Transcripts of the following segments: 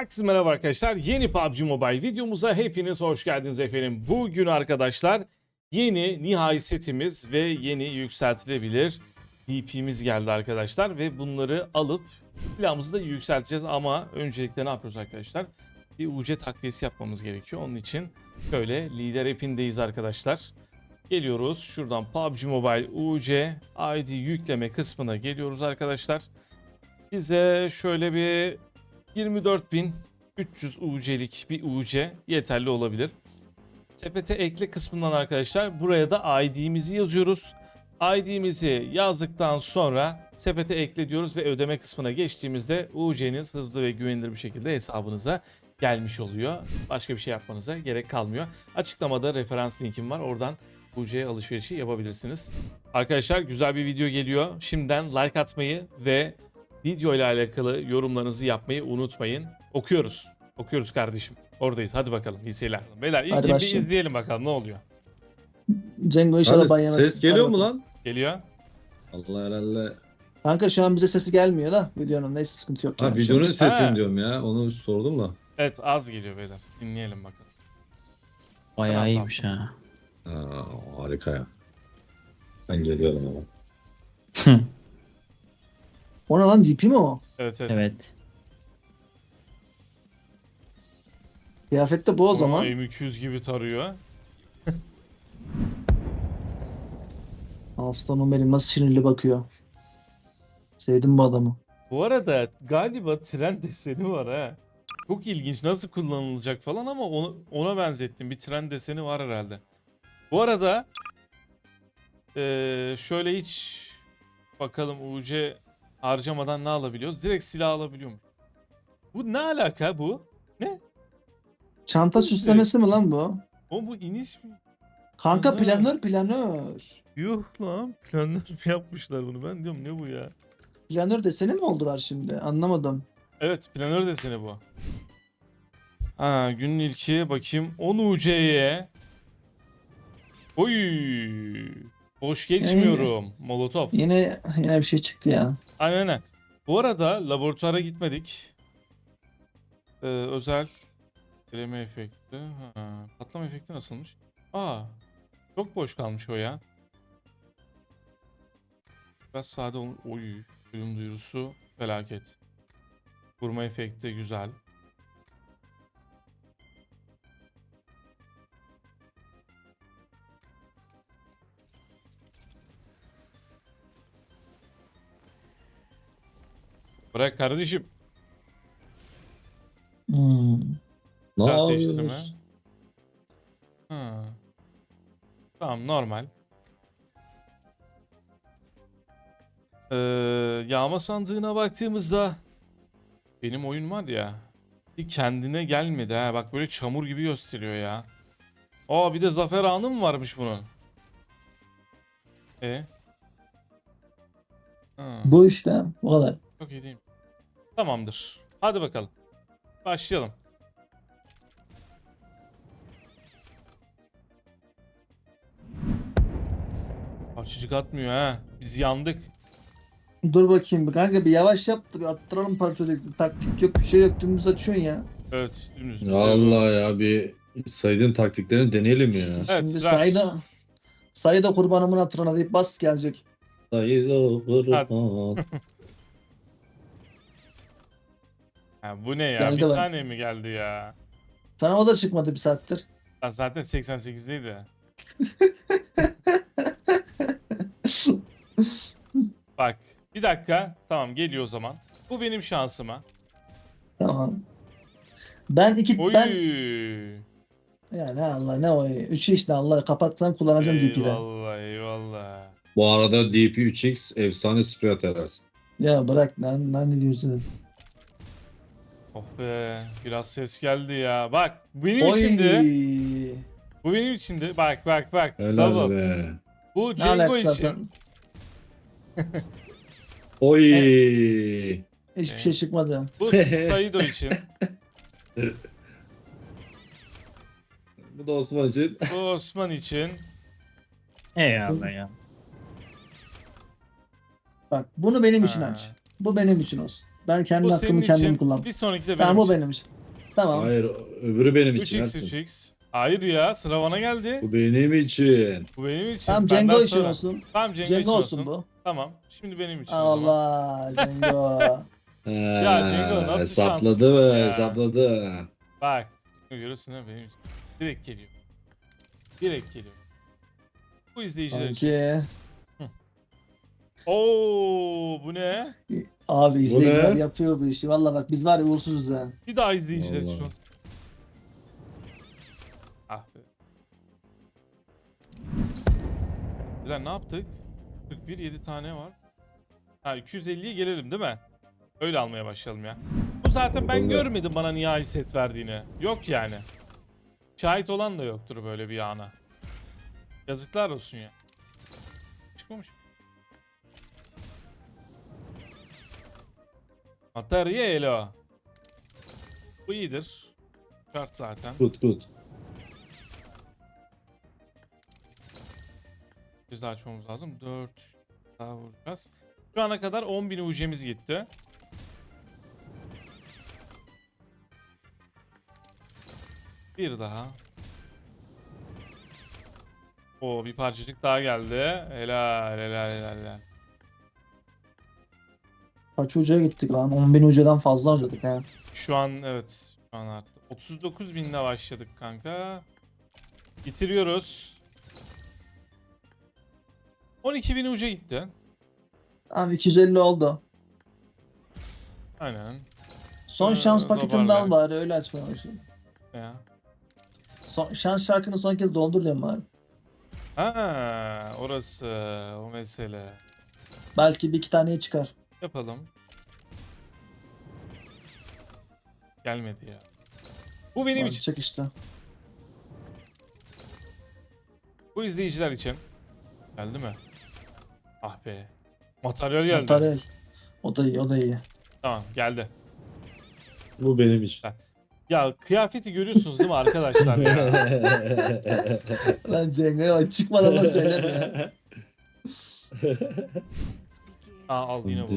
Herkese merhaba arkadaşlar. Yeni PUBG Mobile videomuza hepiniz hoş geldiniz efendim. Bugün arkadaşlar yeni nihai setimiz ve yeni yükseltilebilir DP'miz geldi arkadaşlar. Ve bunları alıp silahımızı da yükselteceğiz ama öncelikle ne yapıyoruz arkadaşlar? Bir UC takviyesi yapmamız gerekiyor. Onun için şöyle lider app'indeyiz arkadaşlar. Geliyoruz şuradan PUBG Mobile UC ID yükleme kısmına geliyoruz arkadaşlar. Bize şöyle bir 24.300 UC'lik bir UC yeterli olabilir. Sepete ekle kısmından arkadaşlar buraya da ID'mizi yazıyoruz. ID'mizi yazdıktan sonra sepete ekle diyoruz ve ödeme kısmına geçtiğimizde UC'niz hızlı ve güvenilir bir şekilde hesabınıza gelmiş oluyor. Başka bir şey yapmanıza gerek kalmıyor. Açıklamada referans linkim var. Oradan UC alışverişi yapabilirsiniz. Arkadaşlar güzel bir video geliyor. Şimdiden like atmayı ve video ile alakalı yorumlarınızı yapmayı unutmayın. Okuyoruz. Okuyoruz kardeşim. Oradayız. Hadi bakalım. İyi seyirler. Beyler ilk Hadi bir izleyelim bakalım ne oluyor. Cengo inşallah Abi, ban yemez. ses geliyor Hadi mu lan? Geliyor. Allah herhalde. Kanka şu an bize sesi gelmiyor da videonun neyse sıkıntı yok. Ha yani. videonun Şu- sesini Ha. diyorum ya. Onu sordum da. Evet az geliyor beyler. Dinleyelim bakalım. Bayağı Biraz iyiymiş ha. Ha, harika ya. Ben geliyorum ama. O ne lan DP mi o? Evet evet. evet. Kıyafette bu o zaman. M200 gibi tarıyor. Aslanım benim nasıl sinirli bakıyor. Sevdim bu adamı. Bu arada galiba tren deseni var ha. Çok ilginç nasıl kullanılacak falan ama onu, ona benzettim. Bir tren deseni var herhalde. Bu arada eee, şöyle hiç bakalım UC harcamadan ne alabiliyoruz? Direkt silah alabiliyormuş. Bu ne alaka bu? Çanta Nasıl? süslemesi mi lan bu? O bu iniş mi? Kanka planör planör. Yuh lan planlar yapmışlar bunu. Ben diyorum ne bu ya? Planör deseni mi oldular şimdi? Anlamadım. Evet planör deseni bu. Ha günün ilki bakayım 10 UC'ye. Oy. Boş geçmiyorum. Molotov. Yine yine bir şey çıktı ya. Aynen aynen. Bu arada laboratuvara gitmedik. Ee, özel eleme efekti. Ha, patlama efekti nasılmış? Aa. Çok boş kalmış o ya. Biraz sade olmuş. Oy. Ölüm duyurusu felaket. Vurma efekti güzel. Bırak kardeşim. Hmm. Ne yapıyorsun? Ha. Tamam normal. Ee, yağma sandığına baktığımızda benim oyun var ya bir kendine gelmedi ha. Bak böyle çamur gibi gösteriyor ya. Aa bir de zafer anı mı varmış bunun? E? Ha, Bu işte bu kadar. Çok iyi değil mi? Tamamdır. Hadi bakalım. Başlayalım. Açıcık atmıyor ha. Biz yandık. Dur bakayım bir kanka bir yavaş yap da bir attıralım parçacık. Taktik yok bir şey yok dümdüz açıyorsun ya. Evet. Dümdüz. Ya Allah ya bir saydığın taktiklerini deneyelim ya. Evet, Şimdi ver. sayda sayda kurbanımın hatırına deyip bas gelecek. Sayın kurban. Ha, bu ne ya? Geldi bir bak. tane mi geldi ya? Sana o da çıkmadı bir saattir. Ha, zaten 88'deydi. Bak. Bir dakika. Tamam geliyor o zaman. Bu benim şansıma. Tamam. Ben iki Oy. ben ya ne Allah ne o üçü işte Allah kapatsam kullanacağım DP'de. Eyvallah eyvallah. Bu arada DP3X efsane sprey atarsın. Ya bırak lan lan ne diyorsun? Oh be. Biraz ses geldi ya. Bak. Bu benim Oy. içindi. Bu benim içindi. Bak bak bak. Helal Double. be. Bu Cengo için. Oy. Hiçbir şey çıkmadı. Bu Saido için. Bu da Osman için. Bu Osman için. Eyvallah ya. Bak bunu benim için Ha. aç. Bu benim için olsun. Ben kendi Bu hakkımı kendim için. kullan. Bir sonraki de benim Tamam bu için. benim için. Tamam. Hayır öbürü benim için. 3x Ersin. 3x. Hayır ya sıra bana geldi. Bu benim için. Bu benim için. Tamam Benden Cengo için sonra. olsun. Tamam Cengo, Cengo için olsun olsun. bu. Tamam. Şimdi benim için. o zaman. Allah Cengo. Ha, Cengo nasıl hesapladı mı? ya? Hesapladı. Bak. Görüyorsun ha benim için. Direkt geliyor. Direkt geliyor. Bu izleyiciler için. Oo bu ne? Abi izleyiciler ne? yapıyor bu işi. Valla bak biz var ya uğursuzuz ha. Bir daha izleyiciler Vallahi. için. Ah be. Güzel ne yaptık? 41 7 tane var. Ha 250'ye gelelim değil mi? Öyle almaya başlayalım ya. Bu zaten ben Tabii. görmedim bana nihai set verdiğini. Yok yani. Şahit olan da yoktur böyle bir ana. Yazıklar olsun ya. Çıkmamış. Materyal elo. Bu iyidir. Şart zaten. Tut tut. Biz de açmamız lazım. 4 daha vuracağız. Şu ana kadar 10.000 UC'miz gitti. Bir daha. O bir parçacık daha geldi. Helal helal helal helal. Kaç ucuya gittik lan? 10.000 ucudan fazla harcadık ha. Şu an evet. Şu an arttı. 39 binle başladık kanka. Bitiriyoruz. 12 bin uca gitti. Tamam 250 oldu. Aynen. Son Ee, şans paketini de al bari öyle açmaya başlayalım. Ya. Son, şans şarkını son kez doldur diyorum bari. Ha, orası o mesele. Belki bir iki taneye çıkar. Yapalım. Gelmedi ya. Bu benim için. Çek işte. Bu izleyiciler için. Geldi mi? Ah be. Materyal geldi. Materyal. O da iyi o da iyi. Tamam geldi. Bu benim için. Ya kıyafeti görüyorsunuz değil mi arkadaşlar? Lan bak çıkmadan da söyleme ya. Aa al yine bu.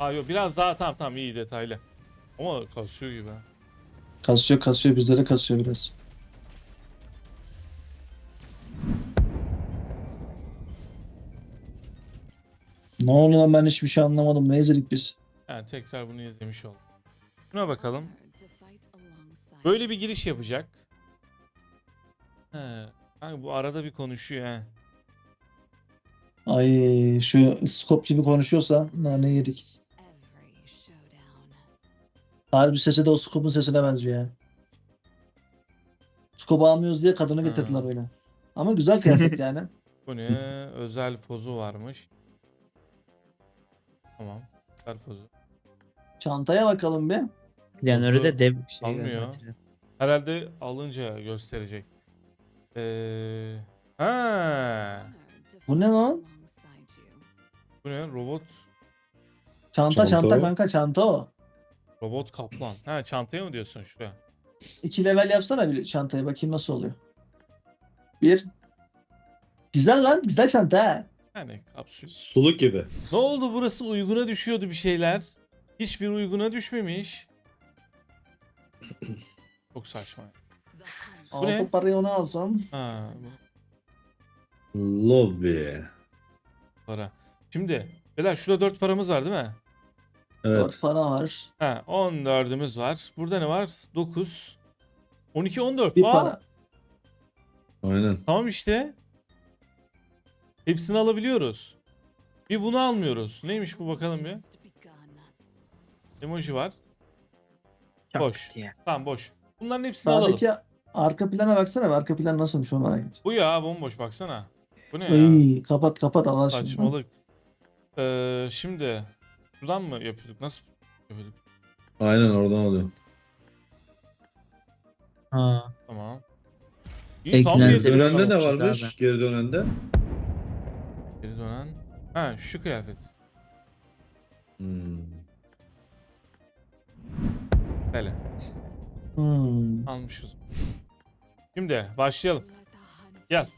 Aa yok biraz daha tamam tamam iyi detaylı. Ama kasıyor gibi. ha. Kasıyor kasıyor bizlere kasıyor biraz. Ne oluyor lan ben hiçbir şey anlamadım. Ne izledik biz? Yani tekrar bunu izlemiş oldum. Şuna bakalım. Böyle bir giriş yapacak. He. Kanka bu arada bir konuşuyor he. Ay şu skop gibi konuşuyorsa ne yedik. Harbi sesi de o skopun sesine benziyor ya. Skop almıyoruz diye kadını getirdiler öyle. Ama güzel kıyafet yani. Bu ne? Özel pozu varmış. Tamam. Özel pozu. Çantaya bakalım bir. Planörü de dev şey Almıyor. getiriyor. Herhalde alınca gösterecek. Ee, ha, Bu ne lan? Bu ne? Robot Çanta Çanta çanta kanka çanta o. robot kaplan. Ha çantaya mı diyorsun şuraya? İki level yapsana bir çantaya bakayım nasıl oluyor. Bir. Güzel lan güzel çanta ha. Yani kapsül. Suluk gibi. Ne oldu burası uyguna düşüyordu bir şeyler. Hiçbir uyguna düşmemiş. Çok saçma. Bu ne? Altın parayı ona alsam. Ha, bu Lobby. para. Şimdi Beyler şurada 4 paramız var değil mi? Evet. Dört para var. Ha 14'ümüz var. Burada ne var? 9. 12 14. Bir Aa, para. Aynen. Tamam işte. Hepsini alabiliyoruz. Bir bunu almıyoruz. Neymiş bu bakalım bir. Emoji var. Çok Boş. Tamam boş. Bunların hepsini alalım. Sağdaki arka plana baksana be arka plan nasılmış onu merak. Bu ya bomboş baksana. Bu ne ya? Ay, kapat kapat Allah aşkına. Saçmalık. Ee, şimdi şuradan mı yapıyorduk? Nasıl yapıyorduk? Aynen oradan alıyor. Ha. Tamam. İyi tam Eklenti dönende ne Tamam, varmış? abi. Geri dönende. Geri dönen. Ha şu kıyafet. Hmm. Hele Hmm. almışız. Şimdi başlayalım. Gel.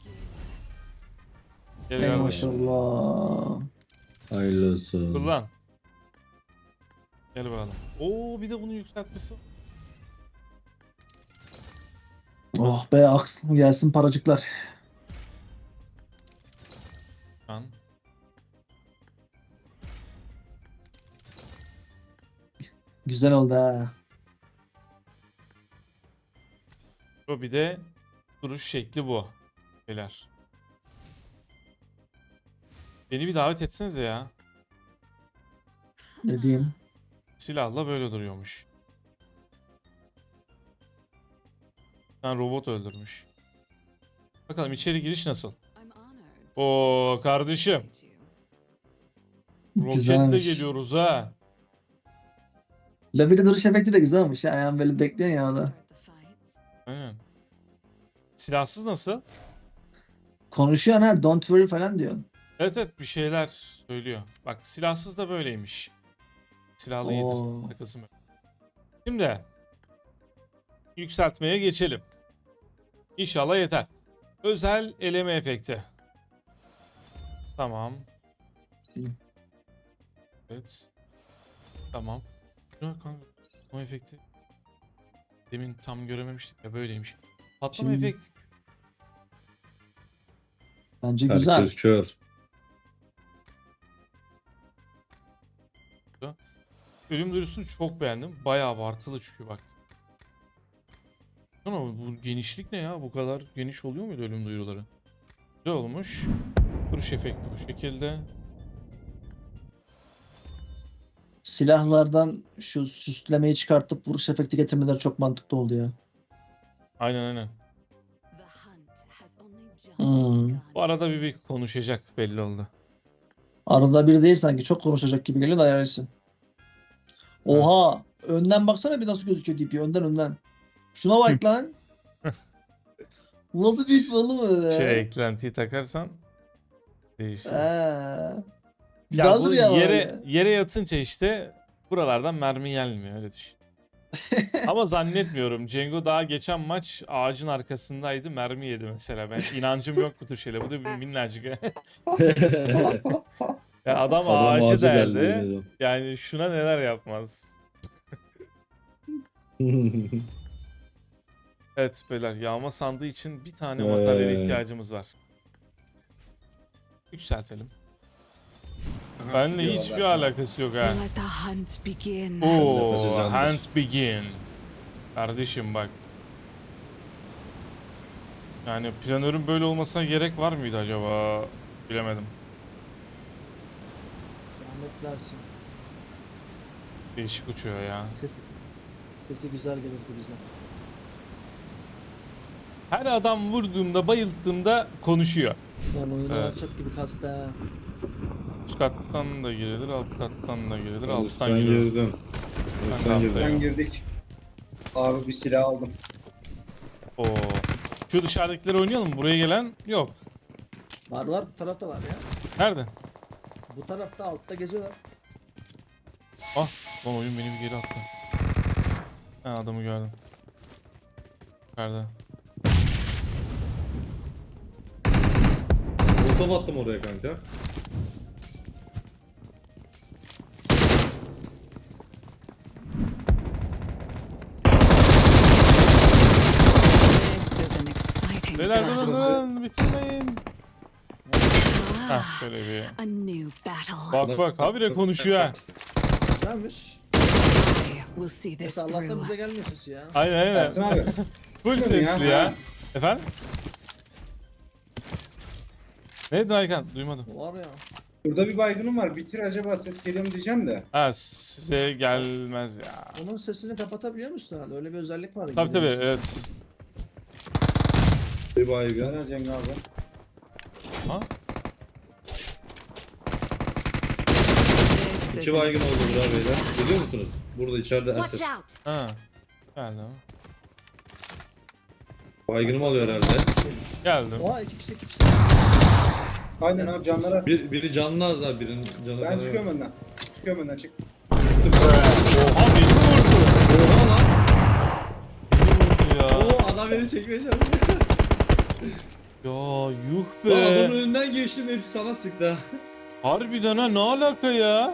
Gel Ey kardeşim. maşallah. Hayırlı olsun. Kullan. Gel bakalım. Oo bir de bunu yükseltmesi. Oh be aks gelsin paracıklar. Şu an. Güzel oldu ha. Bu bir de duruş şekli bu. Beyler. Beni bir davet etsenize ya. Ne diyeyim? Silahla böyle duruyormuş. Ben robot öldürmüş. Bakalım içeri giriş nasıl? Oo kardeşim. Roketle Güzelmiş. geliyoruz ha. Lobby'de duruş efekti de güzelmiş. ya. Yani böyle bekliyorsun ya da. Aynen. Silahsız nasıl? Konuşuyor ha. Don't worry falan diyor. Evet evet bir şeyler söylüyor. Bak silahsız da böyleymiş. Silahlı iyidir. Takası mı? Şimdi yükseltmeye geçelim. İnşallah yeter. Özel eleme efekti. Tamam. Evet. Tamam. O efekti demin tam görememiştik ya böyleymiş. Patlama Şimdi- efekti. Bence güzel. Kör. Ölüm duyurusunu çok beğendim. Bayağı abartılı çünkü bak. Ama bu genişlik ne ya? Bu kadar geniş oluyor muydu ölüm duyuruları? Güzel olmuş. Duruş efekti bu şekilde. Silahlardan şu süslemeyi çıkartıp vuruş efekti getirmeleri çok mantıklı oldu ya. Aynen aynen. Hmm. Bu arada bir, bir konuşacak belli oldu. Arada bir değil sanki. Çok konuşacak gibi geliyor da ayarlısın. Oha! Önden baksana bir nasıl gözüküyor DP. Önden önden. Şuna bak lan. Nasıl DP oğlum öyle? Şey eklentiyi takarsan değişir. Ee, Ya bu duruyor ama yere öyle. yere yatınca işte buralardan mermi gelmiyor öyle düşün. Ama zannetmiyorum. Cengo daha geçen maç ağacın arkasındaydı. Mermi yedi mesela. Ben inancım yok bu tür şeyle. Bu da bir minnacık. ya adam, Adam ağacı, ağacı deldi. deldi. Yani şuna neler yapmaz. Evet beyler yağma sandığı için bir tane materyale Ee. ihtiyacımız var. Yükseltelim. Benle hiçbir alakası yok ha. Hunt. Oo, hands begin. Kardeşim bak. Yani planörün böyle olmasına gerek var mıydı acaba? Bilemedim. Rahmetlersin. Değişik uçuyor ya. Sesi, sesi güzel gelirdi bize. Her adam vurduğumda, bayılttığımda konuşuyor. Lan oyunu Evet. açacak gibi kastı ha. Üst kattan da girilir, alt kattan da girilir, alttan Üstten girilir. girdim. Üstten girdim. girdik. Abi bir silah aldım. Oo. Şu dışarıdakileri oynayalım mı? Buraya gelen yok. Var var bu tarafta var ya. Nerede? Bu tarafta altta geziyorlar. Ah, lan oyun beni bir geri attı. Ha adamı gördüm. Nerede? Otom attım oraya kanka. Beyler durun bitirmeyin. Ah, şöyle bir. a new battle. Bak bak habire konuşuyor ha. Güzelmiş. I will see this Neyse Allah'tan through. bize gelmiyor sesi ya. Aynen aynen. Ersin abi. Full sesli ya. Efendim? Ne Aykan? Duymadım. Var ya. Burada bir baygınım var. Bitir acaba ses geliyor mu diyeceğim de. Ha size gelmez ya. Onun sesini kapatabiliyor musun herhalde? Öyle bir özellik var. Tabi tabi İngilizce evet. Bir baygın. Cenk abi. Ha? İs İki baygın oldu burada beyler. Biliyor musunuz? Burada içeride Watch Ersin. out! Ha. Geldim. Baygınımı alıyor herhalde. Geldim. Oha iki kişi iki kişi. Aynen abi canları at. Bir, biri canlı az daha birinin canı Ben çıkıyorum önden. Çıkıyorum önden çık. Oha beni vurdu. Oha lan. Beni vurdu ya. Oo adam beni çekmeye çalışıyor. Ya yuh Lan adamın be. önünden geçtim hepsi sana sıktı. ha. Harbiden ha ne alaka ya?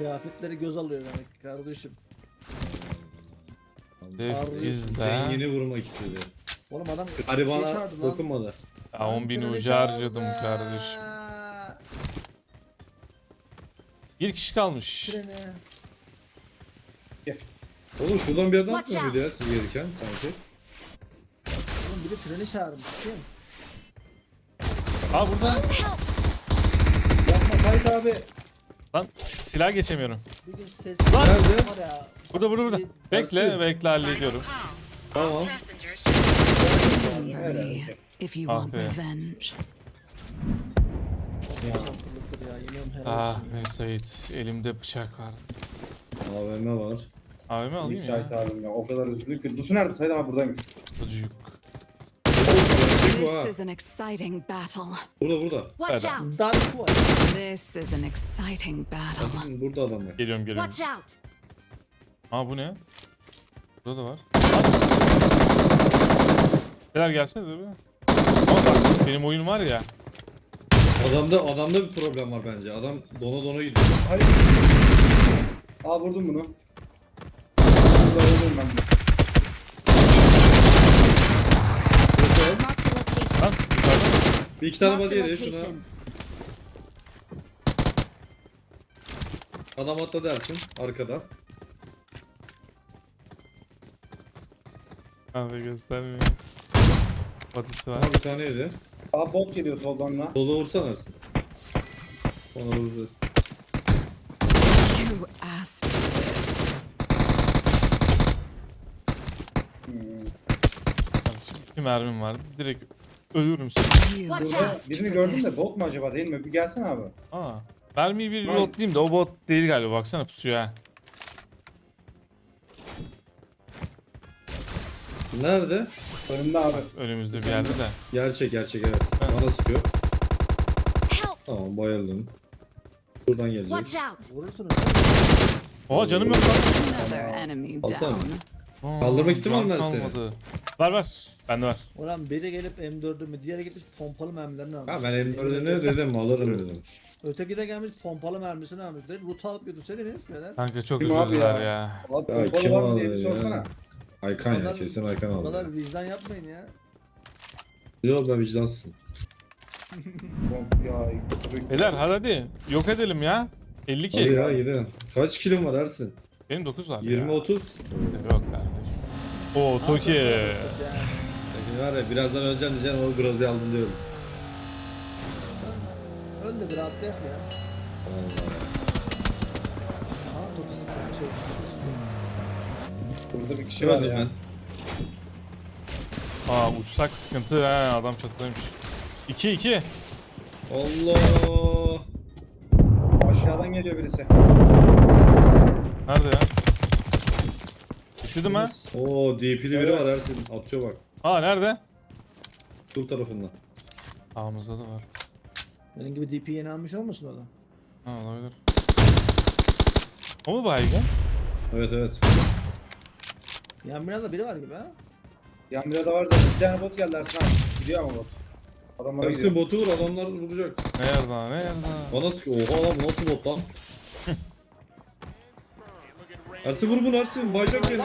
Kıyafetleri göz alıyor demek ki kardeşim. Defilde. Zengini vurmak istedi. Oğlum adam şey Garibana çağırdı lan. dokunmadı. Ya 10 bin Treni ucu harcadım kardeşim. Bir kişi kalmış. Treni. Oğlum şuradan bir yerden Watch atmıyor out. ya siz gelirken sanki? Oğlum biri treni çağırmış. Kim? Aa burada. Yapma Sait abi. Lan silah geçemiyorum. Ses Nerede? var ya. Burada burada burada. Bekle Ersin. bekle hallediyorum. Tamam. İf you Ah want be. revenge. Çapkınlıktır ya. Yemin helal Ah olsun. be Sait. Elimde bıçak var. AVM var. AVM İyi alayım Sait ya. abim ya. O kadar üzüldük ki. Dusu nerede Sait abi buradaymış. Çocuk. Ha. This is an exciting battle. Burada burada. Watch out! Var. This is an exciting battle. Bakın burada adam var. Geliyorum geliyorum. Watch out! Aa bu ne? Burada da var. Neler gelsene dur. Ama bak benim oyun var ya. Adamda adamda bir problem var bence. Adam dona dona gidiyor. Hayır. Aa vurdum bunu. Burada vurdum ben bunu. Mark the location. Lan yukarıda mı? Bir iki tane body yedi şuna. Adam atla dersin arkada. Abi göstermiyor. Patisi var. Ama bir tane yedi. Aa bot geliyor soldan lan. Sola vursana sen. Ona vurdu. You asked for this. Hmm. Mermim var. Direkt ölürüm asked birini gördüm de bot mu acaba değil mi? Bir gelsene abi. Aa. Mermiyi bir reloadlayayım da o bot değil galiba. Baksana pusuyor ha. Nerede? Önümde abi. Önümüzde bir yerde de. Gerçek gerçek evet. Ha. Bana sıkıyor. Tamam bayıldım. Buradan gelecek. Watch out! Vurursunuz. Oha canım yok lan. Another enemy. Aa, Kaldırma ihtimali can var senin. kalmadı. Var var. Bende var. Ulan biri gelip M4'ümü, diğeri gitmiş pompalı mermilerini almış. Ha ben M4'e ne dedim alırım dedim. Öteki de gelmiş pompalı mermisini almış. Direkt loot alıp götürseydiniz neden? Kanka çok Kim abi üzüldüler ya? ya. Valla Ya kim var mı diye bir aldı sorsana. ya? Aykan ya kesin Aykan aldı. kadar vicdan yapmayın ya. Yok ben vicdansızım. Ya, Beyler hadi hadi. Yok edelim ya. 52. Hadi ya gidelim. Kaç kilom var Ersin? Benim 9 var 20 ya. 30. Oo Toki. Yani. Peki var ya birazdan öleceğim diyeceksin o Grozi aldın diyorum. Öl de bir rahatlayak ya. Burada bir kişi var Öldüm ya. ben. Aa uçsak sıkıntı ha adam çatıdaymış. 2 2. Allah. Aşağıdan geliyor birisi. Nerede ya? Bitirdim ha? Oo DP'li biri Evet. var Ersin. Atıyor bak. Aa nerede? Sol tarafından. Ağımızda da var. Benim gibi DP yeni almış olmasın o da? Ha olabilir. O mu baygın? Evet evet. Yan binada biri var gibi ha. Yan birada var zaten. Bir tane bot geldi Ersin abi. Gidiyor ama bot. Adamlara Ersin gidiyor. botu vur adamlar vuracak. Ne yerde ne yerde? Bana sıkıyor. Oha lan bu nasıl bot lan? Ersin vur bunu Ersin. Bayacak beni.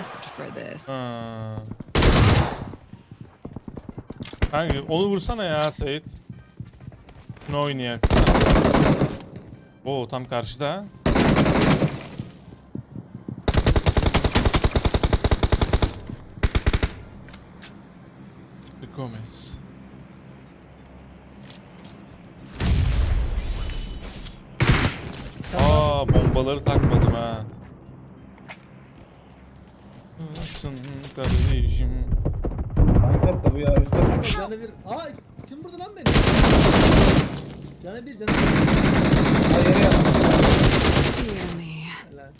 Asked for this. Ha. Kanka onu vursana ya Sait. Ne oynayak? Oo tam karşıda. ha. Gomez. Aa bombaları takmadım ha. Nasılsın kardeşim? Hangi katta bu ya? Üst katta. Canı bir... Aa kim vurdu lan beni? Canı bir canı bir. Helal.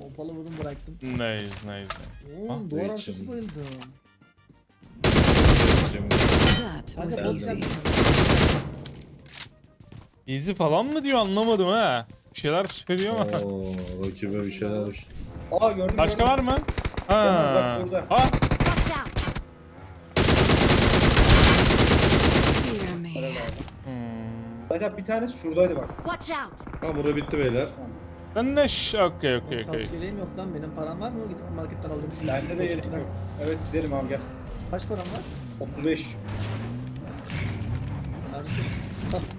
Pompalı vurdum bıraktım. Nice nice. Oğlum Ah, duvar arkası bayıldım. That Kanka was easy. Easy falan mı diyor anlamadım ha. Bir şeyler söylüyor ama. Oo rakibe bir şeyler. Aa gördüm Başka gördüm. var mı? Ha. bak burada. Ha. Watch out! Fear me. Hmm. Zaten bir tanesi şuradaydı bak. Watch out! Ha bura bitti beyler. Lan ne ş... Okey okey okey. Kaskeleğim yok lan benim. Param var mı? Gidip marketten alırım. Şu Bende de yelek yok. Evet gidelim abi gel. Kaç param var? 35. Ersin.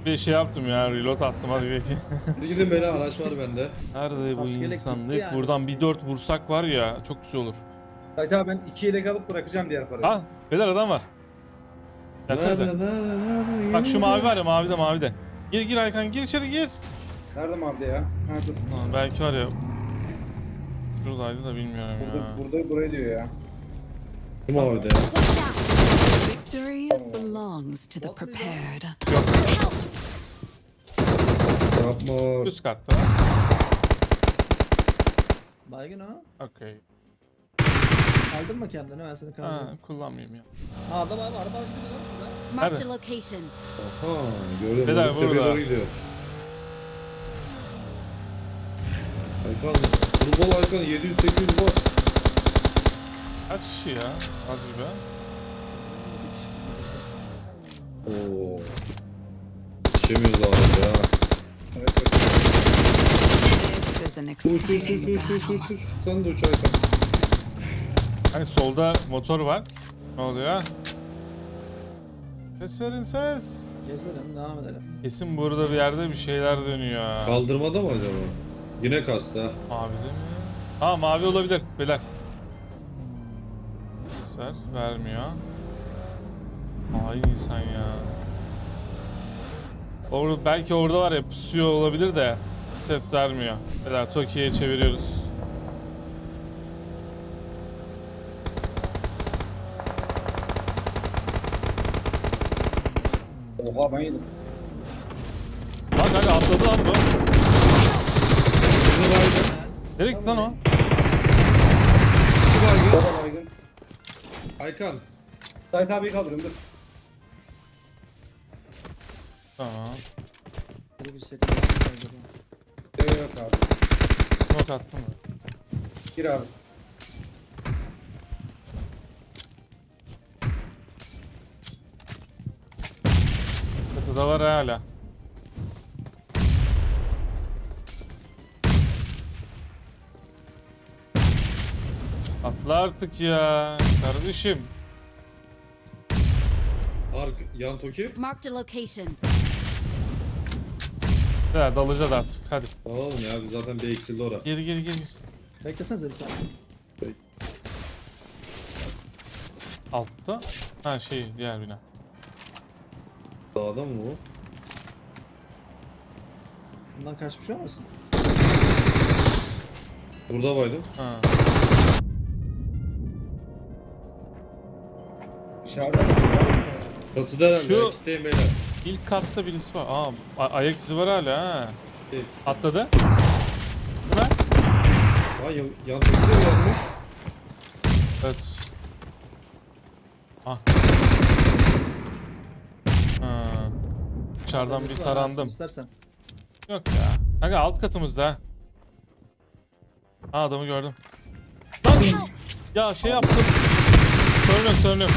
Bir şey yaptım ya reload attım hadi gidelim. Hadi gidin beni araç var bende. Nerede bu Askerlik insanlık? gitti yani. Buradan bir dört vursak var ya çok güzel olur. Sait abi ben 2 yelek alıp bırakacağım diğer parayı. Ha beyler adam var. Gelsenize. Bak şu mavi var ya mavi de mavi de. Gir gir Aykan gir içeri gir. Nerede mavi de ya? Ha dur. Lan belki var ya. Şuradaydı da bilmiyorum ya. Burada, burada buraya diyor ya. Kim orada. Victory belongs to the prepared. Yapma. Üst katta. Baygın ha. Okey. Kaldırma kendini ben seni Ha kaldırırım. kullanmayayım ya. Ha adam abi araba gidiyor lan şurada. Marked a location. Ha, gördüm. Beyler, tepeye burada. gidiyor. Aykan, Furbol Aykan 700-800 var. Kaç kişi ya? Az gibi. Oo. Yetişemiyoruz abi ya. Evet evet. This is an Uç uç uç exciting uç uç uç battle. uç. Sen de uç Aykan. Hani solda motor var. Ne oluyor? Ses verin ses. Gezelim devam edelim. Kesin burada bir yerde bir şeyler dönüyor. Kaldırmada mı acaba? Yine kastı ha. Mavi değil mi? Ha mavi olabilir beyler. Ses ver. Vermiyor. Hain insan ya. Orada, belki orada var ya pusuyor olabilir de ses vermiyor. Beyler Tokyo'ya çeviriyoruz. Oha ben yedim. Bak kanka atladı lan bu. Birini baygın. Nereye gitti lan o? İki baygın. Baba baygın. Aykan. Sait abiyi kaldırın dur. Tamam. Bir şekilde yapmayacağız. Yok abi. Smoke attım mı? Gir abi. Çatıda var hala. Atla artık ya kardeşim. Ark, yan Toki. Marked a location. Ya dalacağız artık hadi. Tamam ya biz zaten bir eksildi ora. Geri geri geri. Beklesenize bir saniye. Altta. Ha şey diğer bina. Dağda mı bu? Bundan kaçmış olmasın? Burada baydım. Ha. Dışarıda mı? Çatıda herhalde. Şu- Şu... Kitleyim beyler. İlk katta birisi var. Aa a- ayak izi var hala ha. Kitleyim. Atladı. Bu ne? Ha yan, yan Toki de gelmiş. Evet. Ah. Ha. Dışarıdan bir tarandım. İstersen. Yok ya. Kanka alt katımızda. ha. Ha adamı gördüm. Lan! Ya şey yaptım. Sorun yok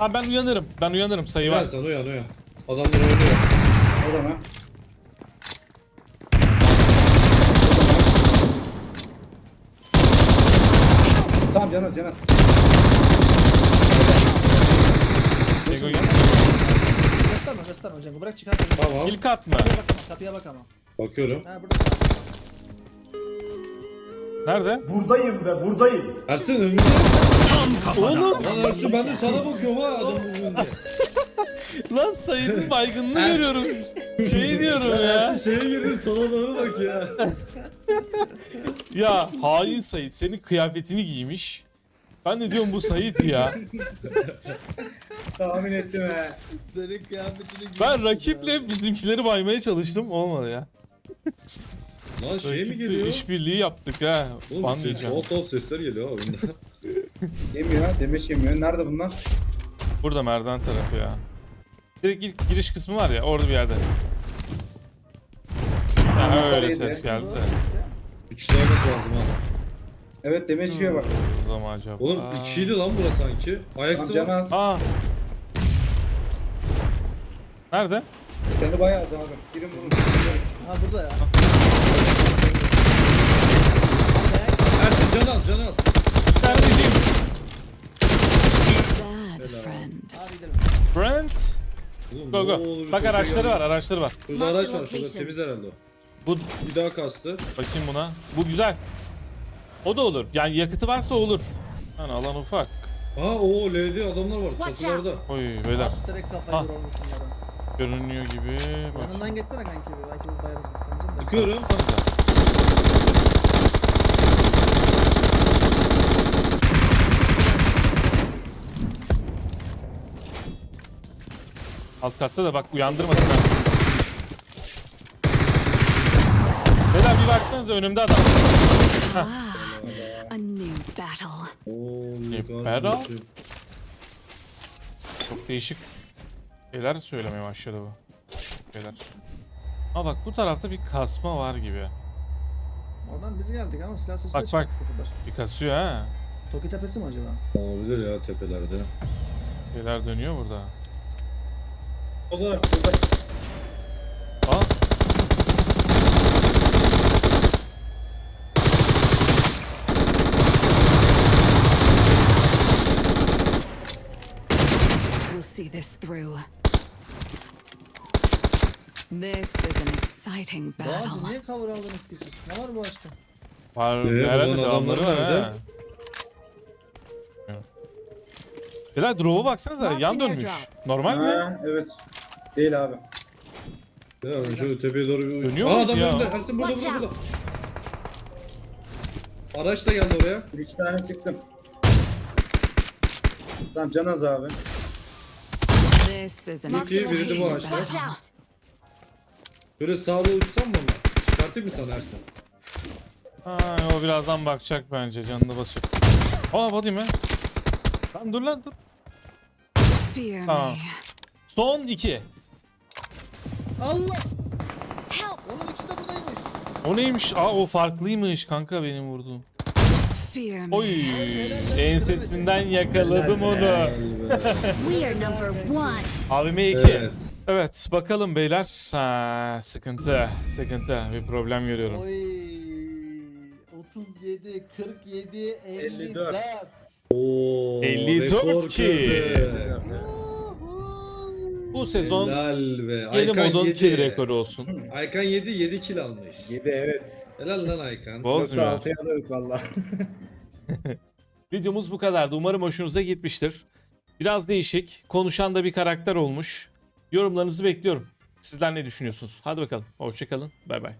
Ha ben uyanırım. Ben uyanırım sayı Uyan var. sen uyan uyan. Adamlar oynuyor. Orada mı? Tamam canaz canaz. Cengo. Gösterme gösterme Cengo bırak çıkar. Kapıya Tamam. İlk kat mı? bak ama kapıya bak ama. Bakıyorum. Ha burada. Nerede? Buradayım ve buradayım. Ersin önümüzde. Oğlum! Lan Ersin ben de sana bakıyorum ha adam önünde. Lan Sait'in baygınlığını görüyorum. Şey diyorum ya. Ersin şeye girdi sana doğru bak ya. Ya hain Sait senin kıyafetini giymiş. Ben de diyorum bu Sait ya. Tahmin ettim he. Senin kıyafetini. Ben rakiple bizimkileri baymaya çalıştım. Olmadı ya. Lan şey mi geliyor? işbirliği yaptık ha. Oğlum Ban ses, diyeceğim. tuhaf sesler geliyor ha oyunda. Yemiyor demeç yemiyor. Nerede bunlar? Burada merdiven tarafı ya. Direkt ilk giriş kısmı var ya orada bir yerde. Ya öyle ses geldi de. Bir kişi daha olması lazım ha. Evet demeç yiyor bak. Burada mı acaba? Oğlum iki kişiydi lan burası sanki. Tamam Ayaksı var. canaz. Aa. Nerede? Canı bayağı az abi. Girin vurun. Ha burada ya. Ersin can al can al. Kardeşim. Bad friend. Abi gidelim. Brent. Oğlum, Go ne go. olur, Bak çok araçları iyi var araçları var. Şurada araç var şurada temiz herhalde o. Bu Bir daha kastı. bakayım buna. Bu güzel. O da olur. Yani yakıtı varsa olur. Yani alan ufak. Aa o LD adamlar var Watch çatılarda. Oy beyler. At direkt kafayı olmuşum yarın. Görünüyor gibi. Bak. Yanından geçsene kanki bir. Belki bu bayarız da. Bakıyorum. Alt katta da bak uyandırmasın ha. Beyler bir baksanıza önümde adam. Ah, a new battle. Yukarı Pedal. düşüyor. Çok değişik şeyler söylemeye başladı bu. Beyler. Ama bak bu tarafta bir kasma var gibi. Oradan biz geldik ama silah sesi Bak, de çıktı bak. bu kadar. Bir kasıyor ha. Toki tepesi mi acaba? Olabilir ya tepelerde. Şeyler dönüyor burada. O da burada. Aa. We'll see this through. This is an exciting battle. niye cover aldınız ki siz? Ne var bu açta? Var Ee, herhalde bunun devamları var adamları ha. Beyler drop'a baksanıza yan dönmüş. airdrop. Normal mi? Ha, evet. Değil abi. Ya şöyle tepeye doğru bir uç. Aa adam ya? önünde. Ersin burada Watch burada burada. Araç da geldi oraya. Bir iki tane çıktım. Tamam can az abi. This is an exciting location. Biri de bu ağaçta. battle. Böyle sağda uçsam mı ona? Çıkartayım mı sana Ersin? Ha, o birazdan bakacak bence canını basıyor. Aa bakayım ya. Lan dur lan dur. Fear Tamam. me. Son iki. Allah! Help! Oğlum ikisi de buradaymış. O neymiş? Aa o farklıymış kanka benim vurduğum. Fear me. Oy ensesinden yakaladım onu. We are number one. Abime 2. Evet. Evet bakalım beyler. Ha, sıkıntı sıkıntı bir problem görüyorum. Oy. 37, 47, 54. 54. Oo, 54 rekor ki. Bu sezon Helal be. yeni Aykan modun kill rekoru olsun. Aykan 7 7 kill almış. 7 evet. Helal lan Aykan. Yoksa Bozmuyor. 6'ya alırız valla. Videomuz bu kadardı. Umarım hoşunuza gitmiştir. Biraz değişik. Konuşan da bir karakter olmuş. Yorumlarınızı bekliyorum. Sizler ne düşünüyorsunuz? Hadi bakalım. Hoşçakalın. Bay bay.